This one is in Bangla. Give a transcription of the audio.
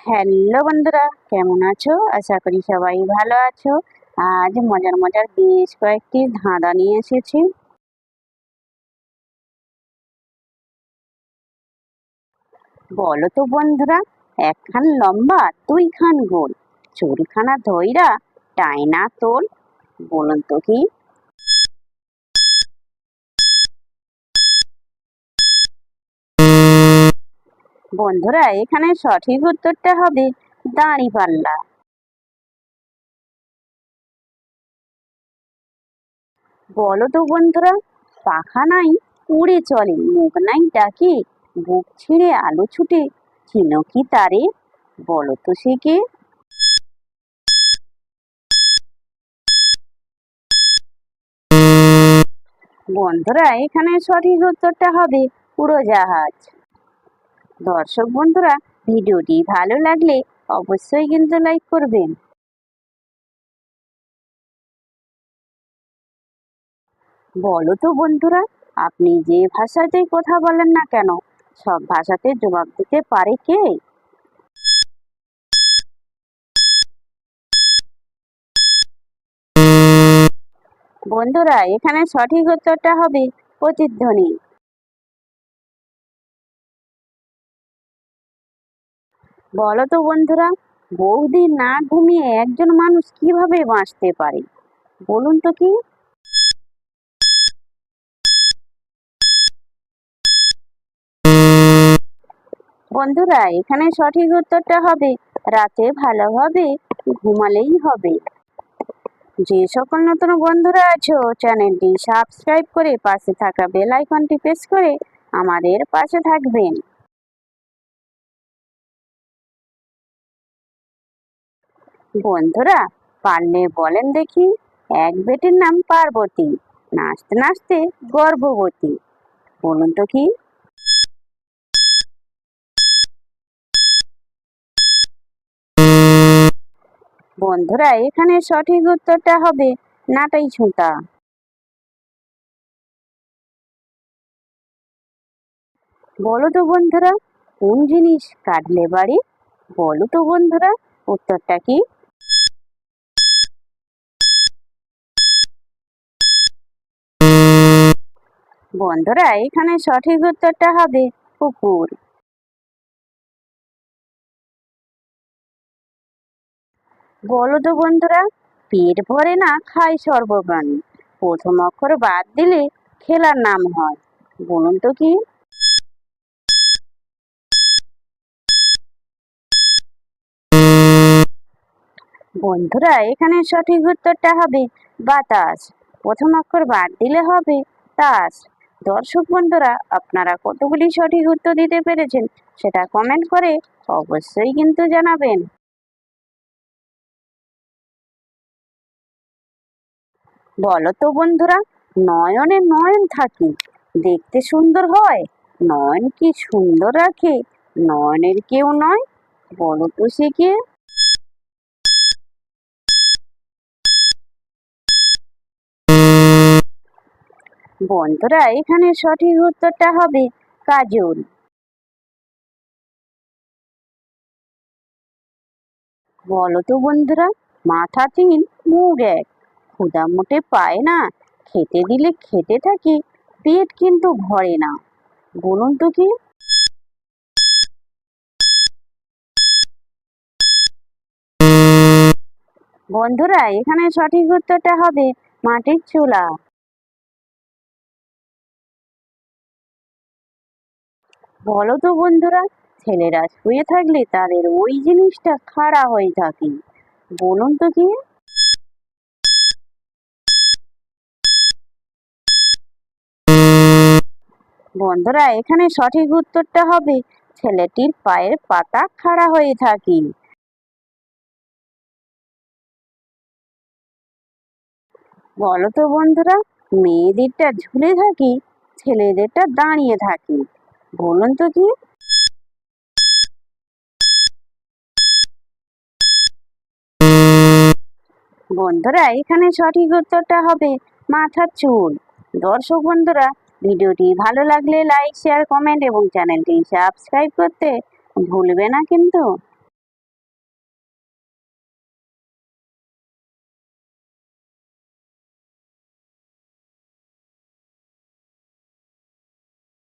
হ্যালো বন্ধুরা, কেমন আছো? আশা করি সবাই ভালো আছো। আজ মজার মজার বেশ কয়েকটি ধাঁধা নিয়ে এসেছি। বলো তো বন্ধুরা, একখান লম্বা, দুইখান গোল। চুলখানা ধৈরা টাইনা তোল। বলুন তো কি? বন্ধুরা, এখানে সঠিক উত্তরটা হবে দাঁড়িপাল্লা। বলো তো বন্ধুরা, পাখা নাই, উড়ে চলে, মুখ নাই ডাকে, বুক ছিঁড়ে, আলো ছুটে, চিনো কি তারে? বলো তো সে কে? বন্ধুরা, এখানে সঠিক উত্তরটা হবে উড়োজাহাজ। দর্শক বন্ধুরা, ভিডিওটি ভালো লাগলে অবশ্যই কিন্তু লাইক করবেন। বলো তো বন্ধুরা, আপনি যে ভাষাতেই কথা বলেন না কেন, সব ভাষাতে জবাব দিতে পারে কে? বন্ধুরা, এখানে সঠিক উত্তরটা হবে প্রতিধ্বনি বলো তো বন্ধুরা, বৌদি না ঘুমিয়ে একজন মানুষ কীভাবে বাঁচতে পারে? বলুন তো কি? বন্ধুরা, এখানে সঠিক উত্তরটা হবে, রাতে ভালোভাবে ঘুমালেই হবে। যে সকল নতুন বন্ধুরা আছো, চ্যানেলটি সাবস্ক্রাইব করে পাশে থাকা বেল আইকনটি প্রেস করে আমাদের পাশে থাকবেন। বন্ধুরা, পারলে বলেন দেখি, এক বেটির নাম পার্বতী, নাচতে নাচতে গর্ভবতী। বলুন তো কি? বন্ধুরা, এখানে সঠিক উত্তরটা হবে নাটাই ছুঁতা। বলো তো বন্ধুরা, কোন জিনিস কাটলে বাড়ি? বলো তো বন্ধুরা, উত্তরটা কি? বন্ধুরা, এখানে সঠিক উত্তরটা হবে কুকুর। বলো তো বন্ধুরা, পেট ভরে না খায় সর্বপ্রাণী। প্রথম অক্ষর বাদ দিলে খেলার নাম হয়। বলুন তো কি? বন্ধুরা, এখানে সঠিক উত্তরটা হবে বাতাস। প্রথম অক্ষর বাদ দিলে হবে তাস। দর্শক বন্ধুরা, আপনারা কতগুলি সঠিক উত্তর দিতে পেরেছেন সেটা কমেন্ট করে অবশ্যই কিন্তু জানাবেন। বলো তো বন্ধুরা, নয়নে নয়ন থাকি, দেখতে সুন্দর হয়, নয়ন কি সুন্দর রাখে, নয়নের কেউ নয়, বলো তো সে কে? বন্ধুরা, এখানে সঠিক উত্তরটা হবে কাজল। বলো তো বন্ধুরা, মাথা তিন, মুখ এক। ক্ষুদা মোটে পায় না, খেতে দিলে খেতে থাকি, পেট কিন্তু ভরে না। বলুন তো কি? বন্ধুরা, এখানে সঠিক উত্তরটা হবে মাটির চুলা। বলো তো বন্ধুরা, ছেলেরা শুয়ে থাকলে তাদের ওই জিনিসটা খাড়া হয়ে থাকে। বলুন তো কি? বন্ধুরা, এখানে সঠিক উত্তরটা হবে, ছেলেটির পায়ের পাতা খাড়া হয়ে থাকে। বলো তো বন্ধুরা, মেয়েদেরটা ঝুলে থাকি, ছেলেদেরটা দাঁড়িয়ে থাকি। বলুন তো কি? বন্ধুরা, এখানে সঠিক উত্তরটা হবে মাথার চুল। দর্শক বন্ধুরা, ভিডিওটি ভালো লাগলে লাইক শেয়ার কমেন্ট এবং চ্যানেলটি সাবস্ক্রাইব করতে ভুলবে না কিন্তু।